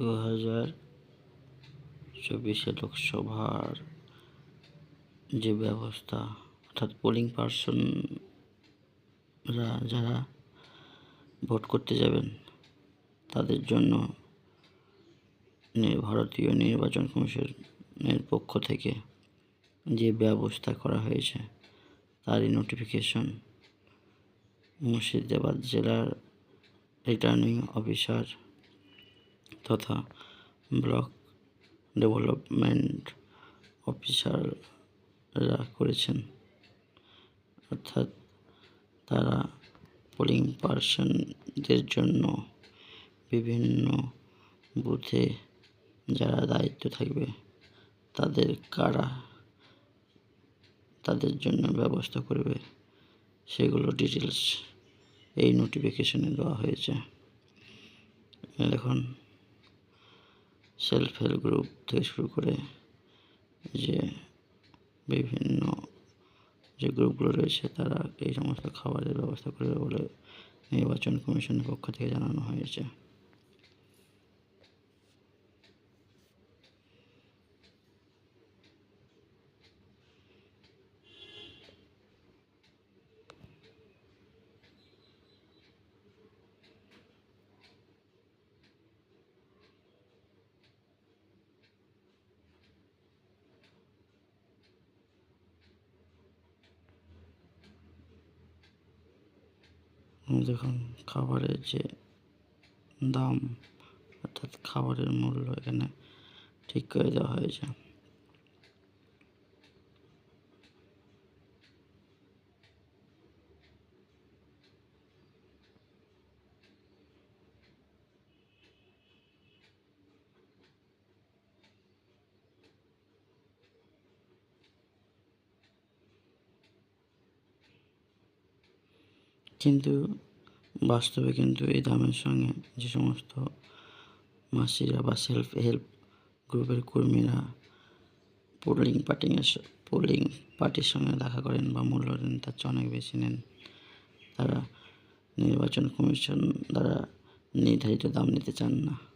দু হাজার চব্বিশে লোকসভার যে ব্যবস্থা, অর্থাৎ পোলিং পার্সনরা যারা ভোট করতে যাবেন, তাদের জন্য ভারতীয় নির্বাচন কমিশনের পক্ষ থেকে যে ব্যবস্থা করা হয়েছে, তারই নোটিফিকেশন মুর্শিদাবাদ জেলার রিটার্নিং অফিসার তথা ব্লক ডেভেলপমেন্ট অফিসাররা করেছেন। অর্থাৎ তারা পোলিং পার্সনদের জন্য বিভিন্ন বুথে যারা দায়িত্ব থাকবে, তাদের কারা তাদের জন্য ব্যবস্থা করবে, সেগুলো ডিটেলস এই নোটিফিকেশনে দেওয়া হয়েছে। এখন সেলফ হেল্প গ্রুপ থেকে শুরু করে যে বিভিন্ন যে গ্রুপগুলো রয়েছে, তারা এই সমস্ত খাবারের ব্যবস্থা করবে বলে নির্বাচন কমিশনের পক্ষ থেকে জানানো হয়েছে। দেখুন খাবারের যে দাম অর্থাৎ খাবারের মূল্য এখানে ঠিক করে দেওয়া হয়েছে। কিন্তু বাস্তবে কিন্তু এই দামের সঙ্গে যে সমস্ত মাসিরা বা সেলফ হেল্প গ্রুপের কর্মীরা পোলিং পার্টিংয়ের পোলিং পার্টির সঙ্গে দেখা করেন বা মূল্য দেন, তার চেয়ে অনেক বেশি নেন। তারা নির্বাচন কমিশন দ্বারা নির্ধারিত দাম নিতে চান না।